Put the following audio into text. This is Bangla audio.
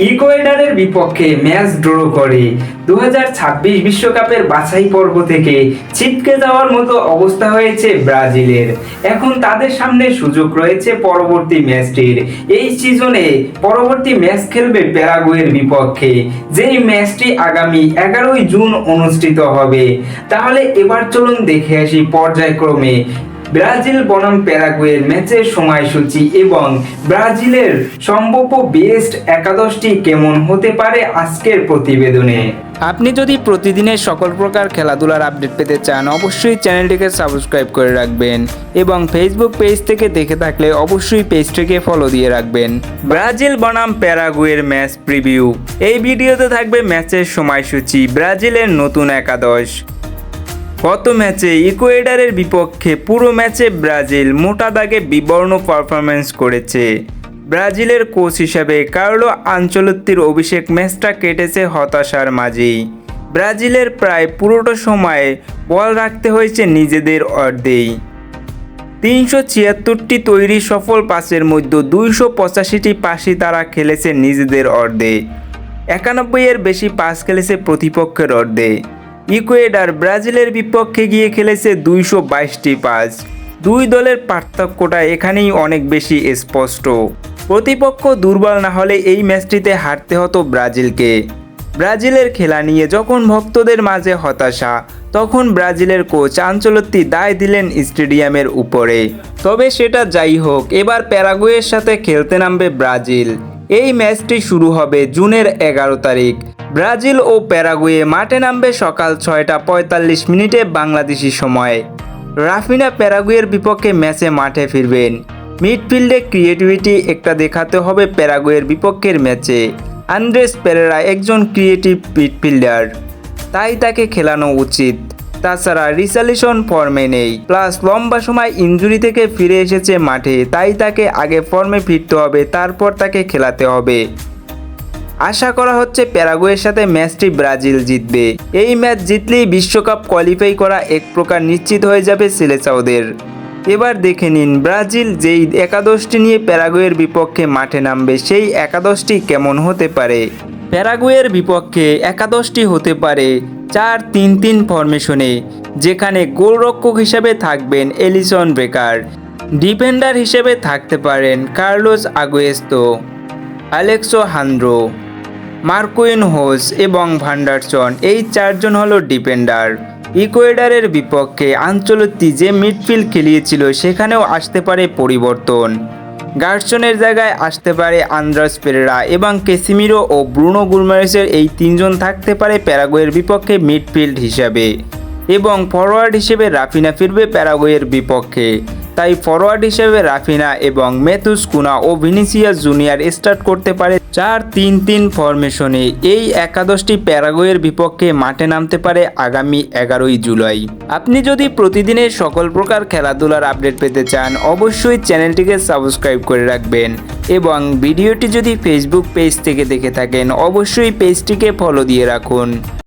ইকুয়েডারের বিপক্ষে ম্যাচ ড্র করে। দু বিশ্বকাপের বাছাই পর্ব থেকে ছিটকে যাওয়ার মতো অবস্থা হয়েছে ব্রাজিলের। এখন তাদের সামনে সুযোগ রয়েছে পরবর্তী ম্যাচটির। এই সিজনে পরবর্তী ম্যাচ খেলবে প্যারাগুয়ের বিপক্ষে, যেই ম্যাচটি আগামী এগারোই জুন অনুষ্ঠিত হবে। তাহলে এবার চলুন দেখে আসি পর্যায়ক্রমে ব্রাজিল বনাম প্যারাগুয়ের ম্যাচের সময়সূচি এবং ব্রাজিলের সম্ভাব্য বেস্ট একাদশটি কেমন হতে পারে আজকের প্রতিবেদনে। আপনি যদি প্রতিদিনের সকল প্রকার খেলাধুলার আপডেট পেতে চান, অবশ্যই চ্যানেলটিকে সাবস্ক্রাইব করে রাখবেন এবং ফেসবুক পেজ থেকে দেখে থাকলে অবশ্যই পেজটিকে ফলো দিয়ে রাখবেন। ব্রাজিল বনাম প্যারাগুয়ের ম্যাচ প্রিভিউ। এই ভিডিওতে থাকবে ম্যাচের সময়সূচি, ব্রাজিলের নতুন একাদশ। গত ম্যাচে ইকুয়েডারের বিপক্ষে পুরো ম্যাচে ব্রাজিল মোটা দাগে বিবর্ণ পারফরমেন্স করেছে। ব্রাজিলের কোচ হিসেবে কার্লো আঞ্চলত্তির অভিষেক ম্যাচটা কেটেছে হতাশার মাঝেই। ব্রাজিলের প্রায় পুরোটা সময় বল রাখতে হয়েছে নিজেদের অর্ধেই। তিনশো ছিয়াত্তরটি তৈরি সফল পাসের মধ্যে দুইশো পঁচাশিটি পাসই তারা খেলেছে নিজেদের অর্ধে। একানব্বই এর বেশি পাস খেলেছে প্রতিপক্ষের অর্ধে। ইকুয়েডার ব্রাজিলের বিপক্ষে গিয়ে খেলেছে দুইশো বাইশটি পাস। দুই দলের পার্থক্যটা এখানেই অনেক বেশি স্পষ্ট। প্রতিপক্ষ দুর্বল না হলে এই ম্যাচটিতে হারতে হতো ব্রাজিলকে। ব্রাজিলের খেলা নিয়ে যখন ভক্তদের মাঝে হতাশা, তখন ব্রাজিলের কোচ আঞ্চলত্তি দায় দিলেন স্টেডিয়ামের উপরে। তবে সেটা যাই হোক, এবার প্যারাগুয়ের সাথে খেলতে নামবে ব্রাজিল। এই ম্যাচটি শুরু হবে জুনের এগারো তারিখ। ব্রাজিল ও প্যারাগুয়ে মাঠে নামবে সকাল ছয়টা পঁয়তাল্লিশ মিনিটে বাংলাদেশি সময়। রাফিনা প্যারাগুয়ের বিপক্ষে ম্যাচে মাঠে ফিরবেন। মিডফিল্ডে ক্রিয়েটিভিটি একটা দেখাতে হবে প্যারাগুয়ের বিপক্ষের ম্যাচে। আন্দ্রেস পেরেরা একজন ক্রিয়েটিভ মিডফিল্ডার। তাই তাকে খেলানো উচিত। তাছাড়া রিসালিশন ফর্মে নেই। প্লাস লম্বা সময় ইঞ্জুরি থেকে ফিরে এসেছে মাঠে, তাই তাকে আগে ফর্মে ফিরতে হবে, তারপর তাকে খেলাতে হবে। আশা করা হচ্ছে প্যারাগুয়ের সাথে ম্যাচটি ব্রাজিল জিতবে। এই ম্যাচ জিতলেই বিশ্বকাপ কোয়ালিফাই করা এক প্রকার নিশ্চিত হয়ে যাবে সিলেসাউদের এবার দেখে নিন, ব্রাজিল যেই একাদশটি নিয়ে প্যারাগুয়ের বিপক্ষে মাঠে নামবে, সেই একাদশটি কেমন হতে পারে? প্যারাগুয়ের বিপক্ষে একাদশটি হতে পারে চার তিন তিন ফরমেশনে, যেখানে গোলরক্ষক হিসেবে থাকবেন এলিসন ব্রেকার, ডিফেন্ডার হিসেবে থাকতে পারেন কার্লোস আগুয়েস্তো অ্যালেক্সো হান্দ্রো, মার্কুইন হোস এবং ভান্ডারসন। এই চারজন হলো ডিফেন্ডার। ইকুয়েডারের বিপক্ষে আঞ্চলত্তি যে মিডফিল্ড খেলিয়েছিল, সেখানেও আসতে পারে পরিবর্তন। গার্সনের জায়গায় আসতে পারে আন্দ্রাস পেরেরা এবং কেসিমিরো ও ব্রুনো গুলমারেসের এই তিনজন থাকতে পারে প্যারাগুয়ের বিপক্ষে মিডফিল্ড হিসাবে এবং ফরওয়ার্ড হিসেবে রাফিনা ফিরবে প্যারাগুয়ের বিপক্ষে। তাই ফরওয়ার্ড হিসেবে রাফিনা এবং মেথুস কুনা ও ভিনিসিয়াস জুনিয়র স্টার্ট করতে পারে চার তিন তিন ফরমেশনে এই একাদশটি প্যারাগুয়ের বিপক্ষে মাঠে নামতে পারে আগামী এগারোই জুলাই। আপনি যদি প্রতিদিনের সকল প্রকার খেলাধুলার আপডেট পেতে চান, অবশ্যই চ্যানেলটিকে সাবস্ক্রাইব করে রাখবেন এবং ভিডিওটি যদি ফেসবুক পেজ থেকে দেখে থাকেন, অবশ্যই পেজটিকে ফলো দিয়ে রাখুন।